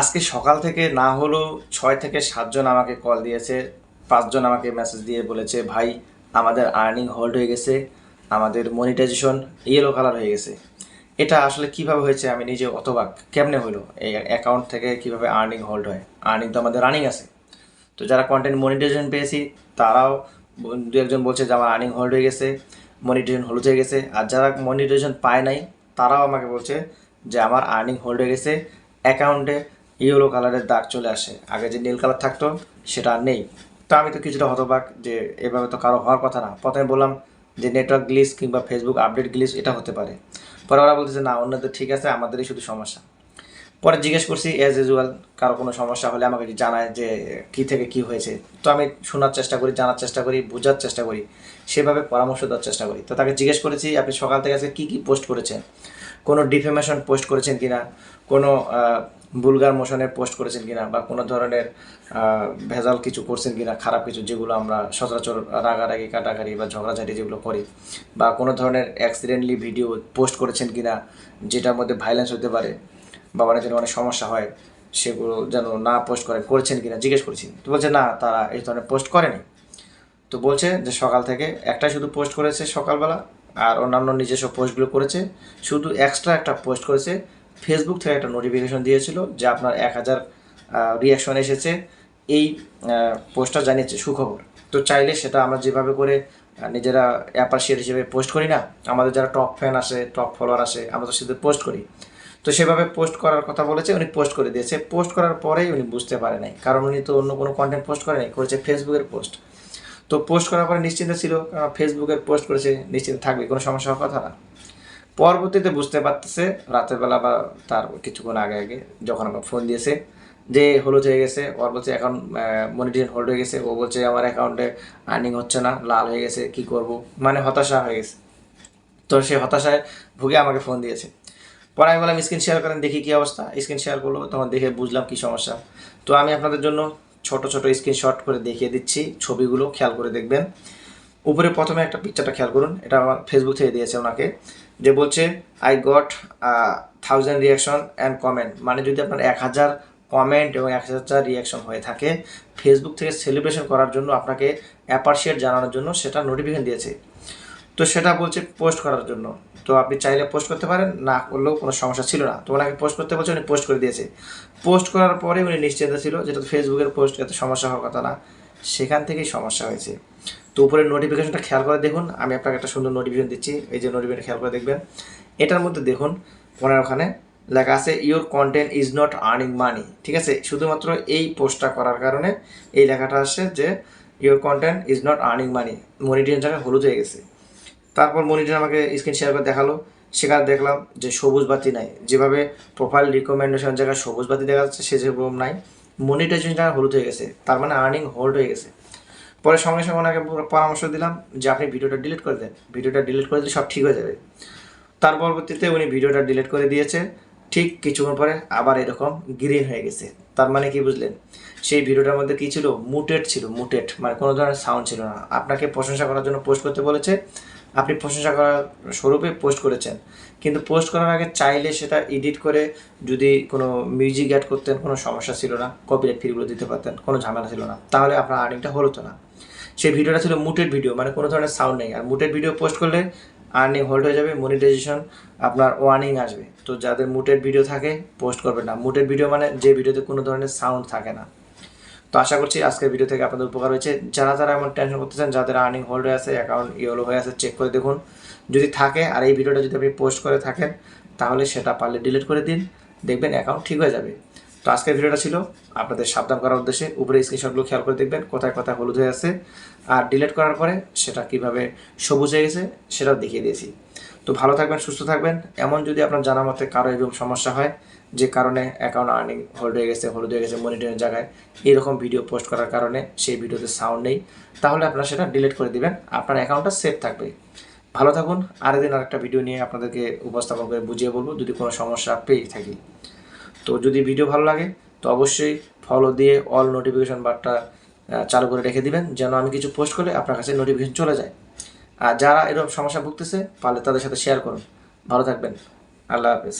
আজকে সকাল থেকে না হলেও ছয় থেকে সাতজন আমাকে কল দিয়েছে, পাঁচজন আমাকে মেসেজ দিয়ে বলেছে, ভাই, আমাদের আর্নিং হোল্ড হয়ে গেছে, আমাদের মনিটাইজেশন ইয়েলো কালার হয়ে গেছে। এটা আসলে কীভাবে হয়েছে আমি নিজে অতবাক। কেমনে হলো? এই অ্যাকাউন্ট থেকে কীভাবে আর্নিং হোল্ড হয়? আর্নিং তো আমাদের রানিং আছে। তো যারা কন্টেন্ট মনিটাইজেশন পেয়েছি, তারাও দু একজন বলছে যে, আমার আর্নিং হোল্ড হয়ে গেছে মনিটাইজেশন হলুদ হয়ে গেছে। আর যারা মনিটাইজেশন পায় নাই, তারাও আমাকে বলছে যে, আমার আর্নিং হোল্ড হয়ে গেছে অ্যাকাউন্টে ইয়েলো কালারের দাগ চলে আসে। আগে যে নীল কালার থাকতো, সেটা আর নেই। তো আমি তো কিছুটা হতবাক যে এভাবে তো কারও হওয়ার কথা না। প্রথমে বললাম যে নেটওয়ার্ক গ্লিস কিংবা ফেসবুক আপডেট গ্লিস এটা হতে পারে। পরে ওরা বলতেছে, না অন্যদের ঠিক আছে, আমাদেরই শুধু সমস্যা। পরে জিজ্ঞেস করছি অ্যাজ ইউজুয়াল কারও কোনো সমস্যা হলে আমাকে জানায় যে কি থেকে কি হয়েছে? তো আমি শোনার চেষ্টা করি, জানার চেষ্টা করি, বোঝার চেষ্টা করি, সেভাবে পরামর্শ দেওয়ার চেষ্টা করি। তো তাকে জিজ্ঞেস করেছি, আপনি সকাল থেকে আজকে কী কী পোস্ট করেছেন? কোনো ডিফেমেশন পোস্ট করেছেন কিনা? কোনো বুলগার মোশনের পোস্ট করেছেন কিনা বা কোনো ধরনের ভেজাল কিছু করছেন কিনা, খারাপ কিছু যেগুলো আমরা সচরাচর রাগারাগি, কাটাকাটি বা ঝগড়াঝাটি যেগুলো করি বা কোনো ধরনের অ্যাক্সিডেন্টলি ভিডিও পোস্ট করেছেন কিনা যেটার মধ্যে ভাইলেন্স হতে পারে বা অনেক অনেক সমস্যা হয়, সেগুলো যেন না পোস্ট করেন করেছেন কিনা, জিজ্ঞেস করেছি। তো বলছে, না, তারা এই ধরনের পোস্ট করেনি। তো বলছে যে সকাল থেকে একটাই শুধু পোস্ট করেছে সকালবেলা, আর অন্যান্য নিজস্ব পোস্টগুলো করেছে, শুধু এক্সট্রা একটা পোস্ট করেছে ফেসবুক থেকে একটা নোটিফিকেশন দিয়েছিল যে আপনার এক হাজার রিয়াকশন এসেছে। এই পোস্টটা জানিয়েছে সুখবর। তো চাইলে সেটা আমরা যেভাবে করে নিজেরা অ্যাপারশিয়েট হিসেবে পোস্ট করি না, আমাদের যারা টপ ফ্যান আসে টপ ফলোয়ার আসে, আমরা তো সেটা পোস্ট করি। তো সেভাবে পোস্ট করার কথা বলেছে, উনি পোস্ট করে দিয়েছে। পোস্ট করার পরেই উনি বুঝতে পারে নাই, কারণ উনি তো অন্য কোনো কন্টেন্ট পোস্ট করে নাই, করেছে ফেসবুকের পোস্ট তো পোস্ট করার পরে নিশ্চিন্ত ছিল ফেসবুকের পোস্ট করেছে, নিশ্চিন্ত থাকবে, কোনো সমস্যা হওয়ার কথা না। পরবর্তীতে বুঝতে পারতেছে, রাতের বেলা বা তার কিছুক্ষণ আগে আগে যখন আমার ফোন দিয়েছে যে হলুদ হয়ে গেছে, ওর বলছে এখন মনিটাইজেশন হোল্ড হয়ে গেছে, ও বলছে আমার অ্যাকাউন্টে আর্নিং হচ্ছে না, লাল হয়ে গেছে, কি করব? মানে হতাশা হয়ে গেছে। তো সে হতাশায় ভুগে আমাকে ফোন দিয়েছে। পরে আমি বললাম স্ক্রিন শেয়ার করেন, দেখি কী অবস্থা। স্ক্রিন শেয়ার করল, তখন দেখে বুঝলাম কী সমস্যা। তো আমি আপনাদের জন্য ছোট ছোট স্ক্রিনশট করে দেখিয়ে দিচ্ছি, ছবিগুলো খেয়াল করে দেখবেন। উপরে প্রথমে একটা পিকচারটা খেয়াল করুন, এটা আমার ফেসবুক থেকে দিয়েছে ওনাকে। যে বলছে I got thousand reaction and comment মানে যদি আপনার এক হাজার কমেন্ট এবং এক হাজার রিয়াকশন হয়ে থাকে ফেসবুক থেকে সেলিব্রেশন করার জন্য আপনাকে অ্যাপারশিয়েট জানানোর জন্য সেটা নোটিফিকেশন দিয়েছে। তো সেটা বলছে পোস্ট করার জন্য। তো আপনি চাইলে পোস্ট করতে পারেন, না করলেও কোনো সমস্যা ছিল না। তো ওনাকে পোস্ট করতে বলছে? উনি পোস্ট করে দিয়েছে। পোস্ট করার পরে উনি নিশ্চিন্ত ছিল যেটা ফেসবুকের পোস্ট এত সমস্যা হওয়ার কথা না। সেখান থেকেই সমস্যা হয়েছে। তো উপরে নোটিফিকেশনটা খেয়াল করে দেখুন। আমি আপনাকে একটা সুন্দর নোটিফিকেশন দিচ্ছি। এই যে নোটিফিকেশন খেয়াল করে দেখবেন। এটার মধ্যে দেখুন ওনার ওখানে লেখা আছে your content is not earning money ঠিক আছে? শুধুমাত্র এই পোস্টটা করার কারণে এই লেখাটা আসছে যে your content is not earning money monitoring জায়গায় হলুদ হয়ে গেছে। তারপর মনিটর আমাকে স্ক্রিন শেয়ার করে দেখাল। সেখানে দেখলাম যে সবুজ বাতি নাই। যেভাবে প্রোফাইল রিকমেন্ডেশন জায়গায় সবুজ বাতি দেখা যাচ্ছে, সে যেরকম নাই। মনিটাইজেশন জায়গায় হলুদ হয়ে গেছে। তার মানে আর্নিং হোল্ড হয়ে গেছে। পরে সঙ্গে সঙ্গে ওনাকে পরামর্শ দিলাম যে আপনি ভিডিওটা ডিলিট করে দেন। ভিডিওটা ডিলিট করে দিলে সব ঠিক হয়ে যাবে। তার পরবর্তীতে উনি ভিডিওটা ডিলিট করে দিয়েছে। ঠিক কিছুক্ষণ পরে আবার এরকম গ্রিন হয়ে গেছে। তার মানে কি বুঝলেন? সেই ভিডিওটার মধ্যে কী ছিল? মুটেড ছিল মুটেড মানে কোনো ধরনের সাউন্ড ছিল না। আপনাকে প্রশংসা করার জন্য পোস্ট করতে বলেছে। আপনি প্রশংসা করার স্বরূপে পোস্ট করেছেন। কিন্তু পোস্ট করার আগে চাইলে সেটা এডিট করে যদি কোনো মিউজিক অ্যাড করতেন, কোনো সমস্যা ছিল না কপিরাইট ফিগুলো দিতে পারতেন, কোনো ঝামেলা ছিল না, তাহলে আপনার আর্নিংটা হতো না। সেই ভিডিওটা ছিল মুটেড ভিডিও মানে কোনো ধরনের সাউন্ড নেই। আর মুটেড ভিডিও পোস্ট করলে আর্নিং হোল্ড হয়ে যাবে মনিটাইজেশন আপনার ওয়ার্নিং আসবে। তো যাদের মুটেড ভিডিও থাকে পোস্ট করবেন না। মুটেড ভিডিও মানে যে ভিডিওতে কোনো ধরনের সাউন্ড থাকে না। তো আশা করছি আজকের ভিডিও থেকে আপনাদের উপকার হয়েছে। যারা যারা এমন টেনশন করতেছেন যাদের আর্নিং হোল্ড হয়ে আছে অ্যাকাউন্ট ইয়েলো হয়ে আছে চেক করে দেখুন। যদি থাকে, আর এই ভিডিওটা যদি আপনি পোস্ট করে থাকেন, তাহলে সেটা পারলে ডিলিট করে দিন। দেখবেন অ্যাকাউন্ট ঠিক হয়ে যাবে। তো আজকের ভিডিওটা ছিল আপনাদের সাবধান করার উদ্দেশ্যে। উপরে স্ক্রিনশটগুলো খেয়াল করে দেখবেন, কোথায় কোথায় হলুদ হয়ে আছে। আর ডিলিট করার পরে সেটা কীভাবে সবুজ হয়ে গেছে, সেটাও দেখিয়ে দিয়েছি। তো ভালো থাকবেন, সুস্থ থাকবেন। এমন যদি আপনার জানা মতে কারও এরকম সমস্যা হয়, যে কারণে অ্যাকাউন্ট আর্নিং হোল্ড হয়ে গেছে হলুদ হয়ে গেছে মনিটরের জায়গায়, এরকম ভিডিও পোস্ট করার কারণে সেই ভিডিওতে সাউন্ড নেই, তাহলে আপনারা সেটা ডিলিট করে দিবেন, আপনার অ্যাকাউন্টটা সেফ থাকবে। ভালো থাকুন, আরেকদিন আরেকটা ভিডিও নিয়ে আপনাদেরকে উপস্থাপন করে বুঝিয়ে বলব, যদি কোনো সমস্যা পেয়ে থাকি। তো যদি ভিডিও ভালো লাগে, তো অবশ্যই ফলো দিয়ে অল নোটিফিকেশন বারটা চালু করে রেখে দিবেন, যেন আমি কিছু পোস্ট করলে আপনার কাছে নোটিফিকেশন চলে যায়। আর যারা এরকম সমস্যা ভুগতেছে তাহলে তাদের সাথে শেয়ার করুন। ভালো থাকবেন। আল্লাহ হাফেজ।